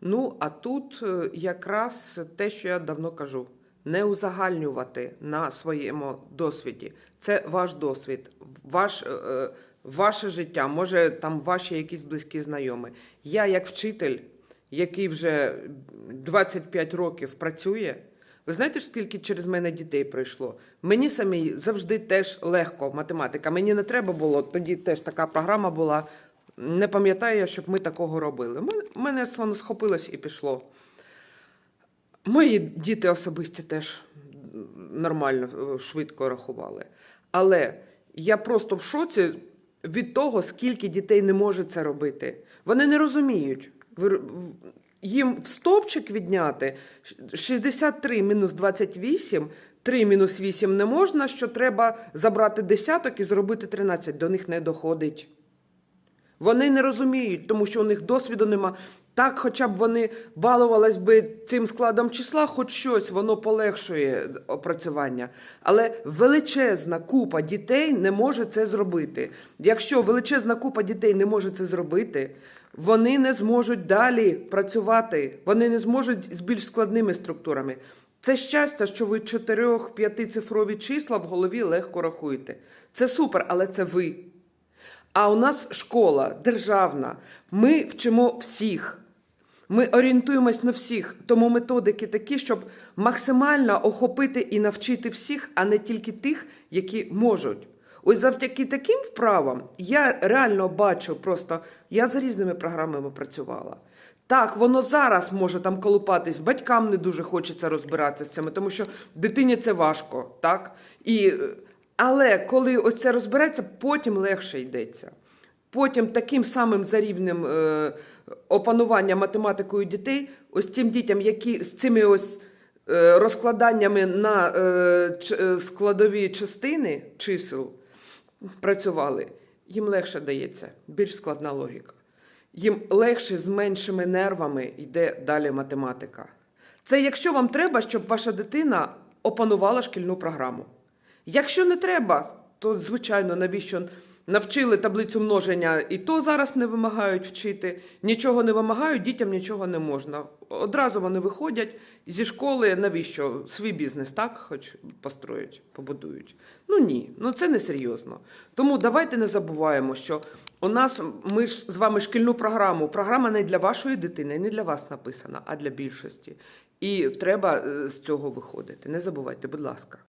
Ну, а тут е, якраз те, що я давно кажу: не узагальнювати на своєму досвіді. Це ваш досвід, ваш, е, е, ваше життя, може там ваші якісь близькі знайомі. Я, як вчитель, який вже 25 років працює. Ви знаєте скільки через мене дітей пройшло? Мені самій завжди теж легко математика. Мені не треба було, тоді теж така програма була. Не пам'ятаю, щоб ми такого робили. Мен- Мене воно схопилось і пішло. Мої діти особисті теж нормально, е, швидко рахували. Але я просто в шоці від того, скільки дітей не може це робити. Вони не розуміють. Їм в стовпчик відняти 63 мінус 28, 3 мінус 8 не можна, що треба забрати десяток і зробити 13. До них не доходить. Вони не розуміють, тому що у них досвіду нема. Так, хоча б вони балувались би цим складом числа, хоч щось воно полегшує опрацювання. Але величезна купа дітей не може це зробити. Якщо величезна купа дітей не може це зробити, вони не зможуть далі працювати, вони не зможуть з більш складними структурами. Це щастя, що ви 4-5 цифрові числа в голові легко рахуєте. Це супер, але це ви. А у нас школа державна. Ми вчимо всіх. Ми орієнтуємось на всіх, тому методики такі, щоб максимально охопити і навчити всіх, а не тільки тих, які можуть. Ось завдяки таким вправам я реально бачу просто, я за різними програмами працювала. Так, воно зараз може там колупатись, батькам не дуже хочеться розбиратися з цими, тому що дитині це важко, так? І, е, але коли ось це розбереться, потім легше йдеться. Потім таким самим за рівнем е, опанування математикою дітей, ось тим дітям, які з цими ось е, розкладаннями на е, ч- е, складові частини чисел працювали, їм легше дається, більш складна логіка. Їм легше з меншими нервами йде далі математика. Це якщо вам треба, щоб ваша дитина опанувала шкільну програму. Якщо не треба, то звичайно, навіщо навчили таблицю множення, і то зараз не вимагають вчити. Нічого не вимагають, дітям нічого не можна. Одразу вони виходять зі школи, навіщо? Свій бізнес, так, хоч построють, побудують. Ну ні, ну це не серйозно. Тому давайте не забуваємо, що у нас ми ж з вами шкільну програму. Програма не для вашої дитини, не для вас написана, а для більшості. І треба е, з цього виходити. Не забувайте, будь ласка.